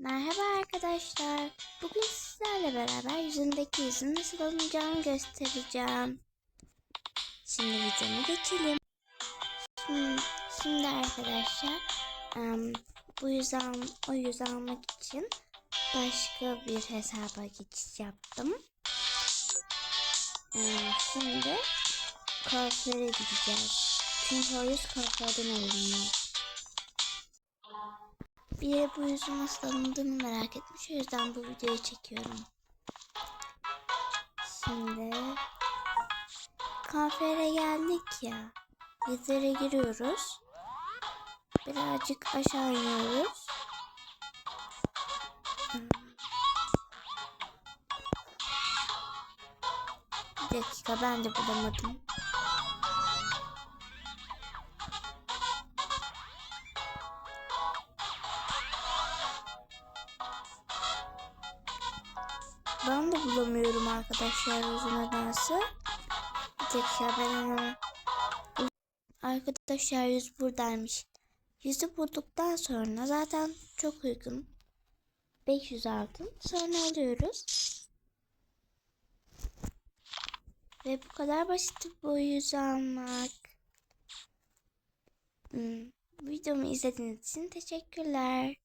Merhaba arkadaşlar. Bugün sizlerle beraber yüzündeki yüzün nasıl alınacağını göstereceğim. Şimdi videomu geçelim. Şimdi, şimdi arkadaşlar em, bu yüzü al, o yüzü almak için başka bir hesaba geçiş yaptım. Em, şimdi kuaföre gideceğiz. Çünkü o yüz kuaförden alınıyor. Bir de bu yüzün nasıl merak etmiş. O yüzden bu videoyu çekiyorum. Şimdi kafere geldik ya. Yüzlere giriyoruz. Birazcık aşağı iniyoruz. Bir dakika ben de bulamadım. Ben de bulamıyorum arkadaşlar uzun nedense. Bir dakika ben hemen... Arkadaşlar yüz buradaymış. Yüzü bulduktan sonra zaten çok uygun. 500 altın. Sonra alıyoruz. Ve bu kadar basit bu yüzü almak. Hmm. Videomu izlediğiniz için teşekkürler.